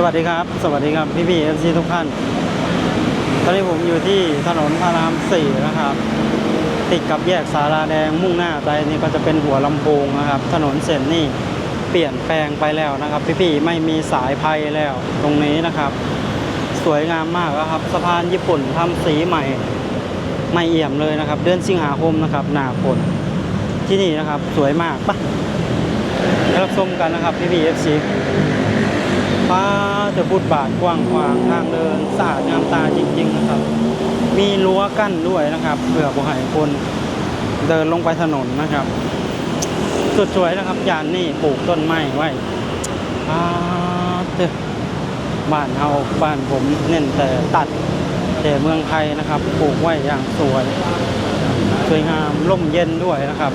สวัสดีครับ สวัสดีครับพี่พี่เอฟซีทุกท่าน ตอนนี้ผมอยู่ที่ถนนพระรามสี่นะครับ ติดกับแยกสาราแดงมุ่งหน้าไปนี่ก็จะเป็นหัวลำโพงนะครับ ถนนเส้นนี่เปลี่ยนแปลงไปแล้วนะครับ พี่พี่ไม่มีสายไฟแล้วตรงนี้นะครับ สวยงามมากนะครับสะพานญี่ปุ่นทำสีใหม่ไม่เอี่ยมเลยนะครับ เดือนสิงหาคมนะครับ หนาฝนที่นี่นะครับ สวยมากปะรับชมกันนะครับพี่พี่เอฟซี ฟ้าจะพุดบาทกว้างขวางทางเดินสะอาดงามตาจริง ๆ นะครับ มีรั้วกั้นด้วยนะครับเพื่อบ่ให้คนเดินลงไปถนนนะครับสุดสวยนะครับยานนี่ปลูกต้นไม้ไว้ฟ้าเตอบ้านเฮาบ้านผมเน้นแต่ตัดแต่เมืองไทยนะครับปลูกไว้อย่างสวย สวยงามร่มเย็นด้วยนะครับ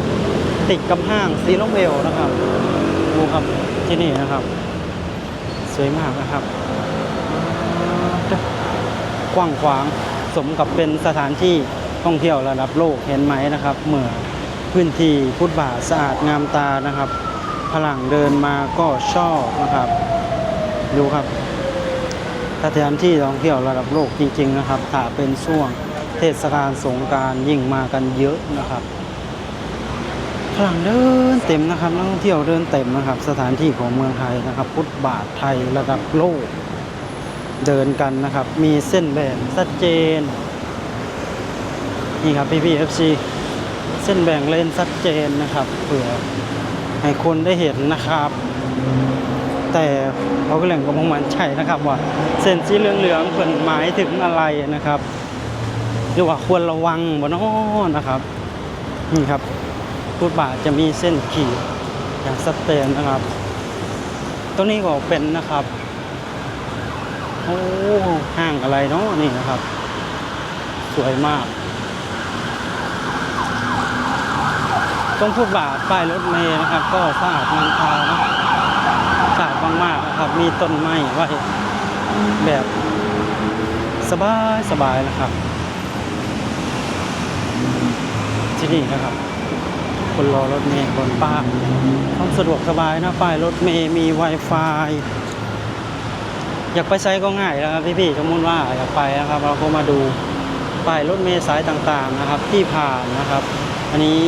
ติดกับห้างซีโนเวลนะครับดูครับที่นี่นะครับ สวยมากนะครับ กว้างขวางสมกับเป็นสถานที่ท่องเที่ยวระดับโลกเห็นไหมนะครับเมื่อพื้นที่ฟุตบาทสะอาดงามตานะครับพลังเดินมาก็ชอบนะครับ ดูครับสถานที่ท่องเที่ยวระดับโลกจริง ๆ นะครับถ้าเป็นช่วงเทศกาลสงการยิ่งมากันเยอะนะครับ พลังเดินเต็มนะครับนักท่องเที่ยวเดินเต็มนะครับ สถานที่ของเมืองไทยนะครับพุทธบาทไทยระดับโลก เดินกันนะครับ มีเส้นแบ่งชัดเจน นี่ครับพี่พี่เอฟซีเส้นแบ่งเลนชัดเจนนะครับเผื่อให้คนได้เห็นนะครับ แต่เขาก็เรื่องกับผมมันใช่นะครับ ว่าเส้นสีเหลืองๆเพิ่นหมายถึงอะไรนะครับหรือว่าควรระวังบ่เน้อนะครับนี่ครับ ฟุตบาทจะมีเส้นขีดอย่างชัดเจนนะครับ ตรงนี้ก็เป็นนะครับ โอ้ห้างอะไรเนาะนี่นะครับ สวยมาก ตรงฟุตบาทป้ายรถเมล์นะครับ ก็สะอาดงามตานะสะอาดมากๆนะครับ มีต้นไม้ไว้แบบสบายสบายนะครับ ที่นี่นะครับ คนรอรถเมล์บนป้ายต้องสะดวกสบายนะป้ายรถเมล์มี Wi-Fi อยากไปใช้ก็ง่ายนะครับพี่ๆสมมติว่าอยากไปนะครับ เราก็มาดูป้ายรถเมล์สายต่างๆนะครับ ที่ผ่านนะครับ อันนี้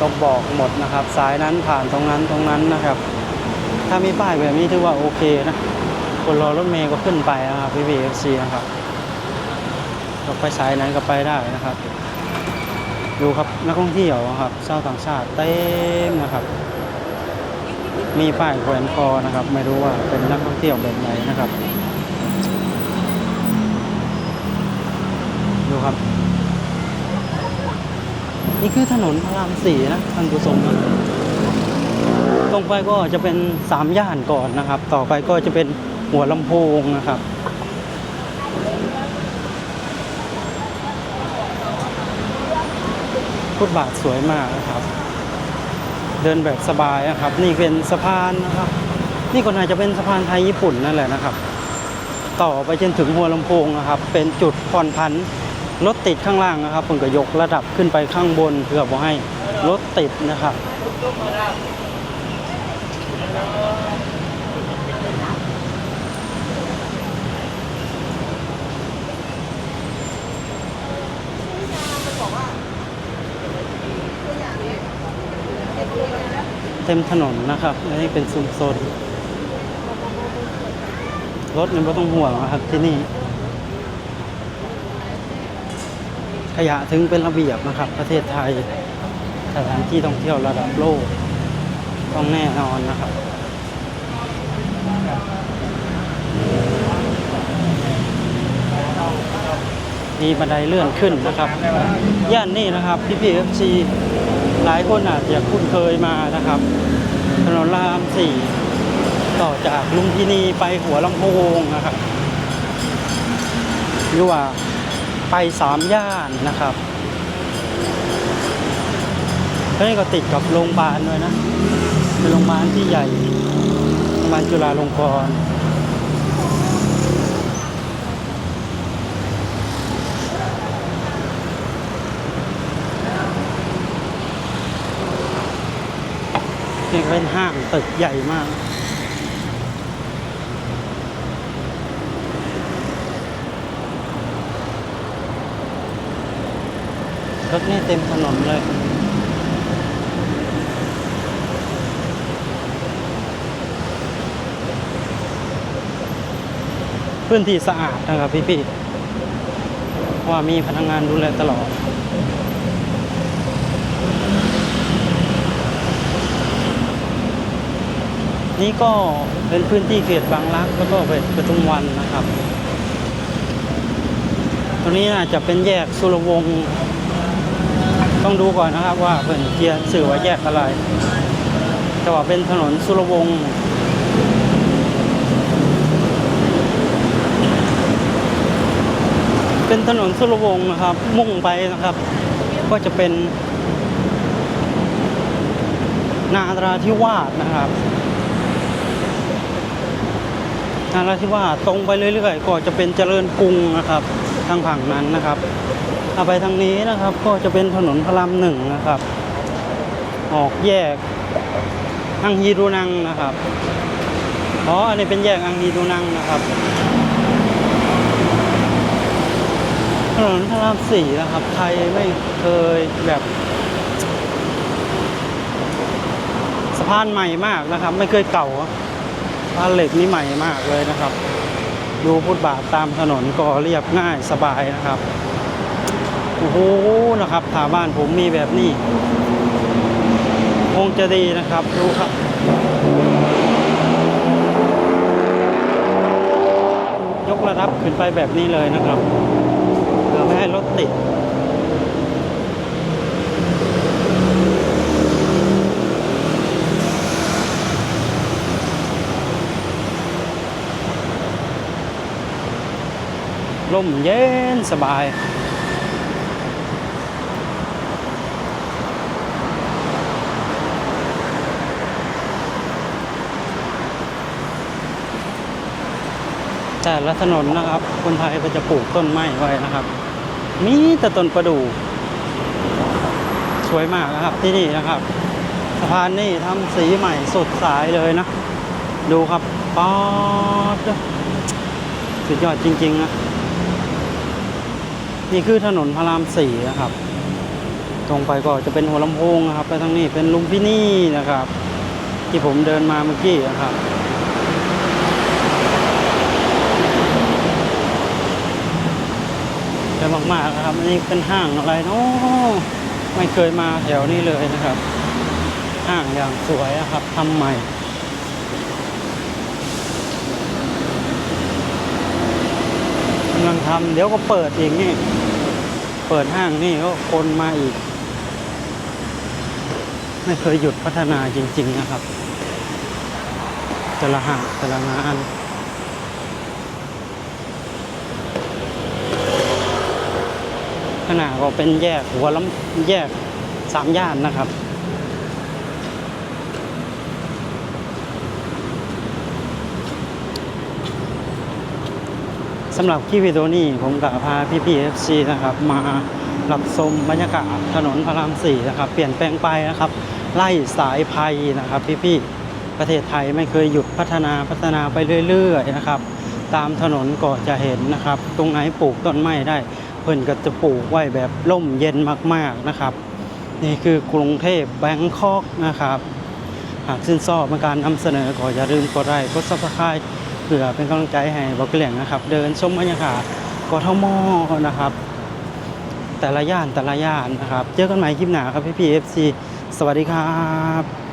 ตก็บอกหมดนะครับ สายนั้นผ่านตรงนั้นตรงนั้นนะครับ ถ้ามีป้ายแบบนี้ถือว่าโอเคนะคนรอรถเมล์ก็ขึ้นไปนะครับพี่ๆเอฟซีนะครับเราไปสายนั้นก็ไปได้นะครับ ดูครับนักท่องเที่ยวครับชาวต่างชาติเต็มนะครับ มีป้ายแขวนคอนะครับ ไม่รู้ว่าเป็นนักท่องเที่ยวแบบไหนนะครับ ดูครับ นี่คือถนนพระรามสี่นะท่านผู้ชมนะตรงไปก็จะเป็นสามย่านก่อนนะครับ ต่อไปก็จะเป็นหัวลำโพงนะครับ ฟุตบาทสวยมากนะครับ เดินแบบสบายนะครับ นี่เป็นสะพานนะครับ นี่ก็น่าจะเป็นสะพานไทยญี่ปุ่นนั่นแหละนะครับ ต่อไปจนถึงหัวลำโพงนะครับ เป็นจุดผ่อนพันรถติดข้างล่างนะครับผมก็ยกระดับขึ้นไปข้างบนเพื่อบ่ให้รถติดนะครับ เต็มถนนนะครับและนี่เป็นซุมโซนรถเนี่ยไม่ต้องห่วงนะครับที่นี่ ขยะถึงเป็นระเบียบนะครับ ประเทศไทยสถานที่ท่องเที่ยวระดับโลก ต้องแน่นอนนะครับมีบันไดเลื่อนขึ้นนะครับ ย่านนี้นะครับ พี่พีเอฟซี หลายคนอาจจะคุ้นเคยมานะครับ ถนนรามสี่ต่อจากลุมพินีไปหัวลำโพงนะครับหรือว่าไปสามย่านนะครับแล้วนี่ก็ติดกับโรงพยาบาลด้วยนะเป็นโรงพยาบาลที่ใหญ่โรงพยาบาลจุฬาลงกรณ์ เด็เล่นห้างตึกใหญ่มากรถนี่เต็มถนนเลยพื้นที่สะอาดนะครับพี่ๆว่ามีพนักงงานดูแลตลอด นี่ก็เป็นพื้นที่เขตบางรักแล้วก็เขตปทุมวันนะครับ ตรงนี้น่าจะเป็นแยกสุรวงศ์ต้องดูก่อนนะครับว่าเพิ่นเขียนสื่อว่าแยกอะไรแต่ว่าเป็นถนนสุรวงศ์เป็นถนนสุรวงศ์นะครับ มุ่งไปนะครับ ก็จะเป็นนาราธิวาสนะครับ นาราธิวาสตรงไปเรื่อยๆก็จะเป็นเจริญกรุงนะครับ ทางฝั่งนั้นนะครับเอาไปทางนี้นะครับก็จะเป็นถนนพระรามหนึ่งนะครับ ออกแยกอังฮีดูนังนะครับอ๋ออันนี้เป็นแยกอังฮีดูนังนะครับถนนพระรามสี่นะครับใครไม่เคยแบบสะพานใหม่มากนะครับ ไม่เคยเก่า พานเหล็กนี่ใหม่มากเลยนะครับ ดูฟุตบาทตามถนนก็เรียบง่ายสบายนะครับโอ้โหนะครับถาบ้านผมมีแบบนี้ คงจะดีนะครับดูครับยกระดับขึ้นไปแบบนี้เลยนะครับเพื่อไม่ให้รถติด มเย็นสบายแต่ละถนนนะครับ คนไทยก็จะปลูกต้นไม้ไว้นะครับ มีแต่ต้นประดู่สวยมากนะครับที่นี่นะครับสะพานนี่ทำสีใหม่สดใสเลยนะ ดูครับป๊อดสุดยอดจริง ๆ นะ นี่คือถนนพระรามสี่นะครับ ตรงไปก็จะเป็นหัวลำโพงนะครับ ไปทางนี้เป็นลุมพินี่นะครับ ที่ผมเดินมาเมื่อกี้นะครับจะมากๆนะครับอันนี่เป็นห้างอะไรเนาะไม่เคยมาแถวนี้เลยนะครับ ห้างอย่างสวยนะครับทำใหม่กำลังทำเดี๋ยวก็เปิดอีกนี่ เปิดห้างนี่ก็คนมาอีก ไม่เคยหยุดพัฒนาจริง ๆ นะครับ แต่ละห้างแต่ละงานขนาดก็เป็นแยกหัวลำแยกสามย่านนะครับ สำหรับคลิปวิดีโอนี้ผมกับพาพี่พีเอฟซีนะครับ มารับชมบรรยากาศถนนพระรามสี่นะครับ เปลี่ยนแปลงไปนะครับ ไล่สายภัยนะครับ พี่ๆประเทศไทยไม่เคยหยุดพัฒนาพัฒนาไปเรื่อยๆนะครับ ตามถนนก็จะเห็นนะครับ ตรงไหนปลูกต้นไม้ได้ เพิ่นก็จะปลูกไว้แบบร่มเย็นมากๆนะครับ นี่คือกรุงเทพแบงคอกนะครับ หากชื่นชอบในการนำเสนอก็อย่าลืมกดไลค์กดซับสไครต์ เพื่อเป็นกำลังใจให้บอกเกลียงนะครับ เดินชมบรรยากาศกทมนะครับ แต่ละย่านแต่ละย่านนะครับ เจอกันใหม่คลิปหน้าครับพี่พีเอฟซีสวัสดีครับ